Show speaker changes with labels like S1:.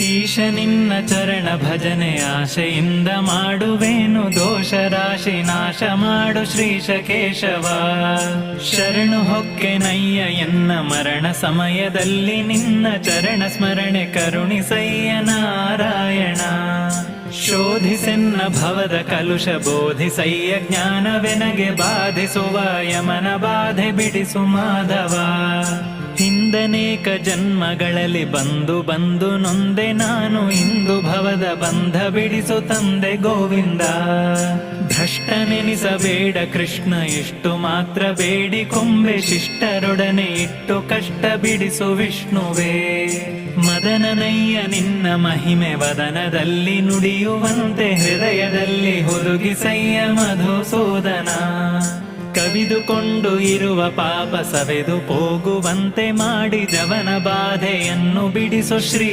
S1: ಈಶ ನಿನ್ನ ಚರಣ ಭಜನೆ ಆಶೆಯಿಂದ ಮಾಡುವೇನು. ದೋಷ ರಾಶಿ ನಾಶ ಮಾಡು ಶ್ರೀಶ ಕೇಶವ. ಶರಣು ಹೊಕ್ಕೆ ನಯ್ಯ ಎನ್ನ ಮರಣ ಸಮಯದಲ್ಲಿ ನಿನ್ನ ಚರಣ ಸ್ಮರಣೆ ಕರುಣಿಸಯ್ಯ ನಾರಾಯಣ. ಶೋಧಿಸೆನ್ನ ಭವದ ಕಲುಷ ಬೋಧಿಸಯ್ಯ ಜ್ಞಾನವೆನಗೆ ಬಾಧಿಸುವ ಯಮನ ಬಾಧೆ ಬಿಡಿಸು ಮಾಧವ. ಹಿಂದನೇಕ ಜನ್ಮಗಳಲ್ಲಿ ಬಂದು ಬಂದು ನೊಂದೆ ನಾನು ಇಂದು ಭವದ ಬಂಧ ಬಿಡಿಸು ತಂದೆ ಗೋವಿಂದ. ಭ್ರಷ್ಟನೆನಿಸಬೇಡ ಕೃಷ್ಣ ಇಷ್ಟು ಮಾತ್ರ ಬೇಡಿ ಕೊಂಬೆ, ಶಿಷ್ಟರೊಡನೆ ಇಟ್ಟು ಕಷ್ಟ ಬಿಡಿಸು ವಿಷ್ಣುವೇ. ಮದನನಯ್ಯ ನಿನ್ನ ಮಹಿಮೆ ವದನದಲ್ಲಿ ನುಡಿಯುವಂತೆ ಹೃದಯದಲ್ಲಿ ಹುದುಗಿಸಯ್ಯ ಮಧುಸೂದನ. ಕವಿದುಕೊಂಡು ಇರುವ ಪಾಪ ಸವೆದು ಹೋಗುವಂತೆ ಮಾಡಿ ಜವನ ಬಾಧೆಯನ್ನು ಬಿಡಿಸು ಶ್ರೀ